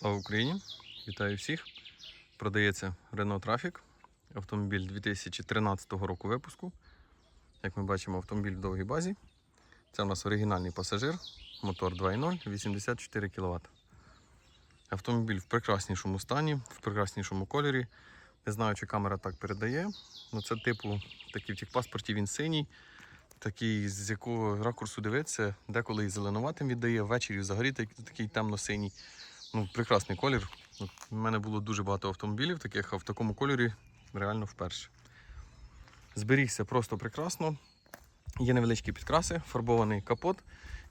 Слава Україні! Вітаю всіх! Продається Renault Trafic. Автомобіль 2013 року випуску. Як ми бачимо, автомобіль в довгій базі. Це у нас оригінальний пасажир, мотор 2.0, 84 кВт. Автомобіль в прекраснішому стані, в прекраснішому кольорі. Не знаю, чи камера так передає. Ну, це типу, такий в техпаспорті він синій. Такий, з якого ракурсу дивитися, деколи і зеленуватим віддає, ввечері взагалі такий темно-синій. Ну, прекрасний колір. У мене було дуже багато автомобілів таких, а в такому кольорі реально вперше. Зберігся просто прекрасно. Є невеличкі підкраси, фарбований капот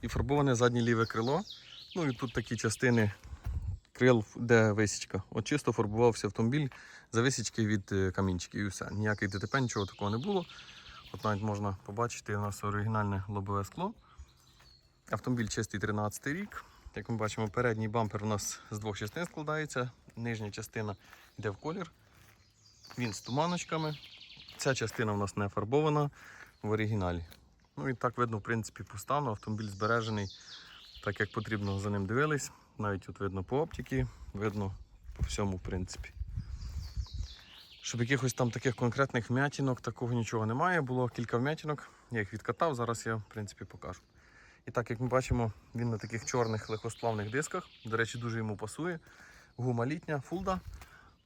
і фарбоване заднє ліве крило. Ну і тут такі частини крил, де висічка. От чисто фарбувався автомобіль за висічки від е, камінчиків і все. Ніяких ДТП, нічого такого не було. От навіть можна побачити, у нас оригінальне лобове скло. Автомобіль чистий 13 рік. Як ми бачимо, передній бампер у нас з двох частин складається. Нижня частина йде в колір. Він з туманочками. Ця частина у нас не фарбована в оригіналі. Ну і так видно, в принципі, по стану. Автомобіль збережений, так як потрібно за ним дивились. Навіть тут видно по оптиці, видно по всьому, в принципі. Щоб якихось там таких конкретних вмятінок, такого нічого немає. Було кілька вмятінок, я їх відкатав, зараз я в принципі покажу. І так, як ми бачимо, він на таких чорних легкосплавних дисках. До речі, дуже йому пасує. Гума літня, фулда.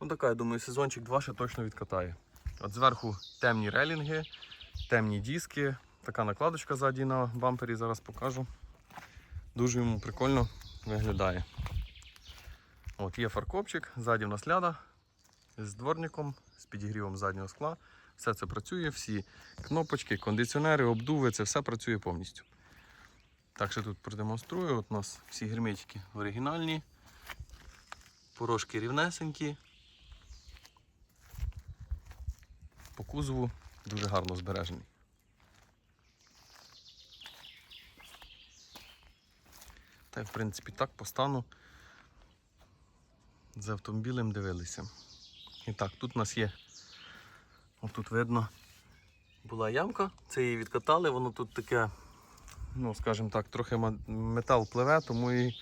Ну така, я думаю, сезончик 2 ще точно відкатає. От зверху темні релінги, темні диски, така накладочка ззаді на бампері, зараз покажу. Дуже йому прикольно виглядає. От є фаркопчик, ззаді в нас ляда з дворником, з підігрівом заднього скла. Все це працює, всі кнопочки, кондиціонери, обдуви, це все працює повністю. Так що тут продемонструю. От у нас всі герметики оригінальні, порожки рівнесенькі. По кузову дуже гарно збережений. Та й в принципі так по стану з автомобілем дивилися. І так, тут у нас є, отут видно, була ямка, це її відкатали, воно тут таке, ну скажімо так, трохи метал пливе, тому і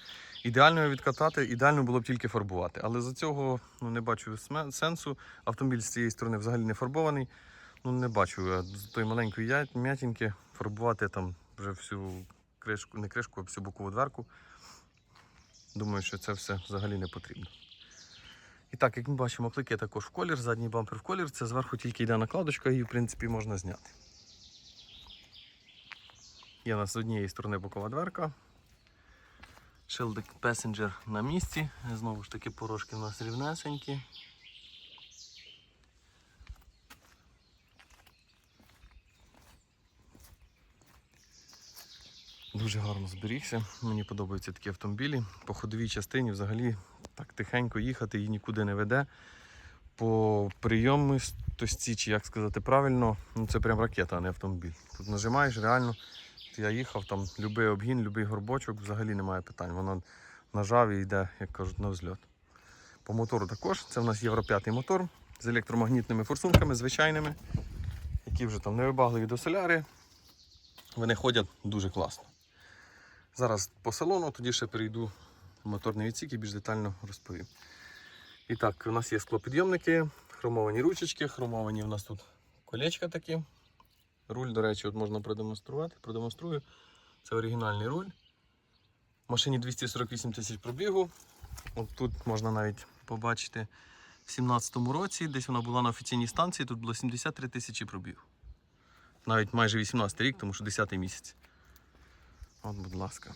ідеально його відкатати, ідеально було б тільки фарбувати. Але за цього ну, не бачу сенсу. Автомобіль з цієї сторони взагалі не фарбований. Ну не бачу з тої маленької м'ятінки фарбувати там вже всю кришку, не кришку, а всю бокову дверку. Думаю, що це все взагалі не потрібно. І так, як ми бачимо, клики також в колір, задній бампер в колір, це зверху тільки йде накладочка, її в принципі можна зняти. Є у нас з однієї сторони бокова дверка. Шилдик Passenger на місці. Знову ж таки, порожки у нас рівнесенькі. Дуже гарно зберігся. Мені подобаються такі автомобілі. По ходовій частині взагалі так тихенько їхати і нікуди не веде. По прийомистості, чи як сказати правильно, ну це прям ракета, а не автомобіль. Тут нажимаєш, реально. Я їхав, там любий обгін, любий горбочок, взагалі немає питань. Воно нажав і йде, як кажуть, на взльот. По мотору також. Це в нас Євро 5 мотор з електромагнітними форсунками, звичайними, які вже там невибагливі до соляри. Вони ходять дуже класно. Зараз по салону, тоді ще перейду в моторний відсік і більш детально розповім. І так, у нас є склопідйомники, хромовані ручечки, хромовані у нас тут колечка такі. Руль, до речі, от можна продемонструвати. Продемонструю. Це оригінальний руль. В машині 248 тисяч пробігу. От тут можна навіть побачити в 17-му році, десь вона була на офіційній станції, тут було 73 тисячі пробігу. Навіть майже 18 рік, тому що 10 місяць. От, будь ласка.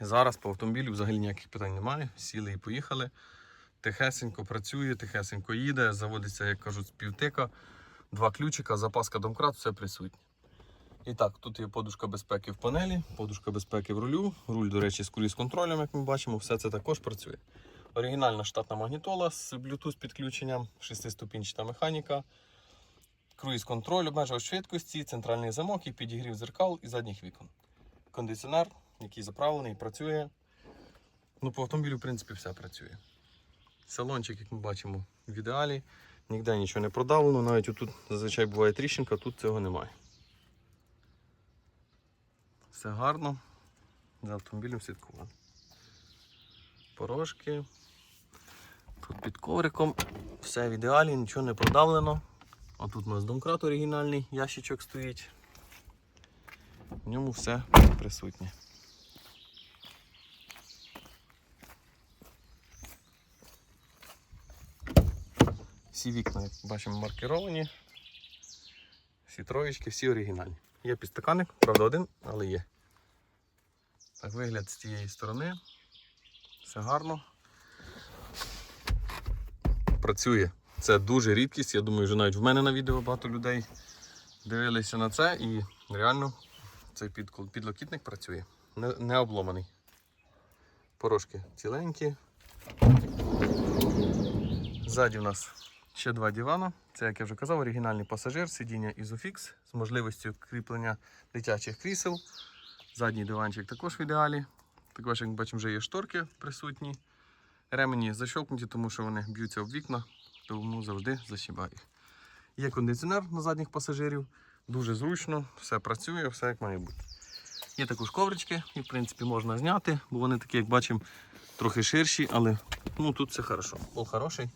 Зараз по автомобілю взагалі ніяких питань немає. Сіли і поїхали. Тихесенько працює, тихесенько їде, заводиться, як кажуть, з півтика, два ключика, запаска домкрат, все присутнє. І так, тут є подушка безпеки в панелі, подушка безпеки в рулю. Руль, до речі, з круїз контролем, як ми бачимо, все це також працює. Оригінальна штатна магнітола з Bluetooth підключенням, шестиступінчата механіка, круїз контроль, обмежувач швидкості, центральний замок і підігрів зеркал і задніх вікон. Кондиціонер, який заправлений, працює. Ну, по автомобілю, в принципі, все працює. Салончик, як ми бачимо, в ідеалі. Ніде нічого не продавлено, навіть отут зазвичай буває тріщинка, тут цього немає. Все гарно. За автомобілем слідкували. порожки. Тут під ковриком все в ідеалі, нічого не продавлено. А тут у нас домкрат оригінальний, ящичок стоїть. В ньому все присутнє. Всі вікна, як бачимо, маркеровані. Всі троєчки, всі оригінальні. Є підстаканник, правда один, але є. Так, вигляд з цієї сторони. Все гарно. Працює. Це дуже рідкість. Я думаю, що навіть в мене на відео багато людей дивилися на це і реально цей підлокітник працює. Не, не обломаний. Порожки ціленькі. Ззаді у нас ще два дивана. Це, як я вже казав, оригінальний пасажир, сидіння Isofix з можливістю кріплення дитячих крісел. Задній диванчик також в ідеалі. Також, як бачимо, вже є шторки присутні. Ремені защолкнуті, тому що вони б'ються об вікна, тому завжди защібаю. Є кондиціонер на задніх пасажирів. Дуже зручно, все працює, все як має бути. Є також коврички, і в принципі можна зняти, бо вони такі, як бачимо, трохи ширші, але ну, тут все хорошо. Пол хороший.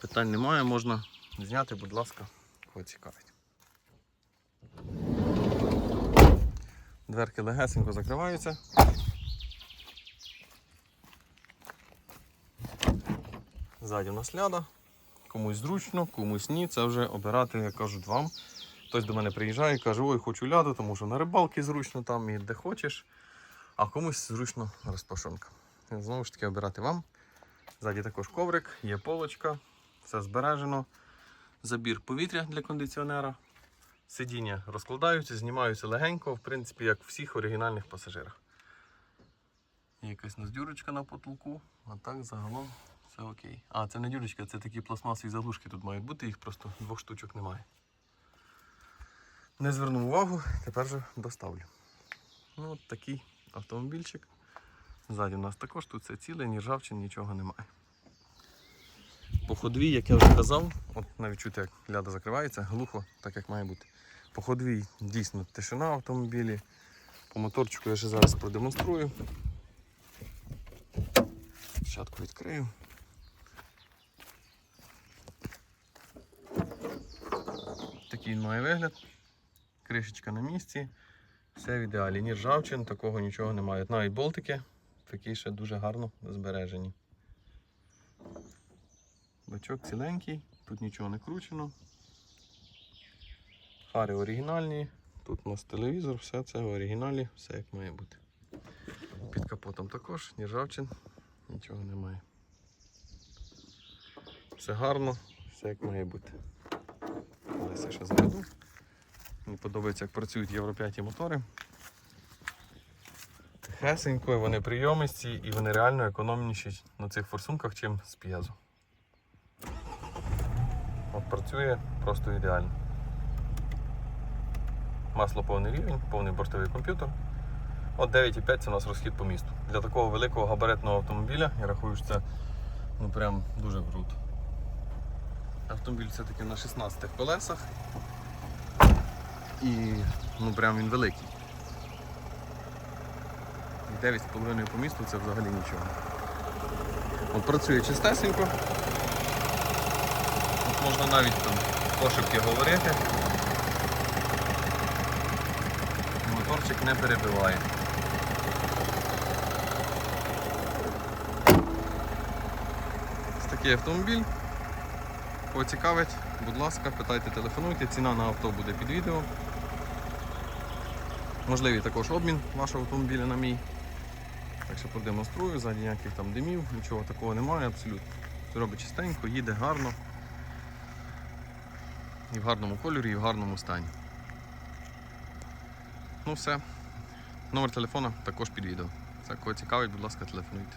Питань немає, можна зняти, будь ласка, кого цікавить. Дверки легесенько закриваються. Ззаді у нас ляда. Комусь зручно, комусь ні. Це вже обирати, як кажуть вам. Хтось до мене приїжджає і каже, ой, хочу ляду, тому що на рибалки зручно там і де хочеш, а комусь зручно розпашонка. Знову ж таки обирати вам. Ззаді також коврик, є полочка, все збережено. Забір повітря для кондиціонера. Сидіння розкладаються, знімаються легенько, в принципі, як в всіх оригінальних пасажирах. Є якась нас дюрочка на потолку, а так загалом все окей. А, це не дюрочка, це такі пластмасові заглушки тут мають бути, їх просто двох штучок немає. Не звернув увагу, тепер же доставлю. Ну, от такий автомобільчик. Ззаді у нас також тут все ціле, ні ржавчин, нічого немає. По ходовій, як я вже казав, от навіть чути, як ляда закривається, глухо, так як має бути. По ходовій дійсно тишина в автомобілі. По моторчику я ще зараз продемонструю. Спочатку відкрию. Такий він має вигляд. Кришечка на місці. Все в ідеалі. Ні ржавчин, такого нічого немає. Навіть болтики такі ще дуже гарно збережені. Бачок ціленький, тут нічого не кручено. Фари оригінальні, тут у нас телевізор, все це в оригіналі, все як має бути. Під капотом також, ні ржавчин, нічого немає. Все гарно, все як має бути. Зараз я ще заведу. Мені подобається, як працюють Євро 5 мотори. Тихесенько, вони прийомисті і вони реально економніші на цих форсунках, чим з п'єзо. Працює просто ідеально. Масло повний рівень, повний бортовий комп'ютер. От 9,5 це у нас розхід по місту. Для такого великого габаритного автомобіля я рахую, що це ну, прям дуже круто. Автомобіль все-таки на 16 колесах. І ну прям він великий. 9,5 по місту це взагалі нічого. От працює чистесенько. Можна навіть там пошепки говорити. Моторчик не перебиває. Ось такий автомобіль. Кого цікавить, будь ласка, питайте, телефонуйте. Ціна на авто буде під відео. Можливий також обмін вашого автомобіля на мій. Так що продемонструю, ззаді ніяких там димів, нічого такого немає абсолютно. Робить чистенько, їде гарно. І в гарному кольорі, і в гарному стані. Ну все. Номер телефона також під відео. Це кого цікавить, будь ласка, телефонуйте.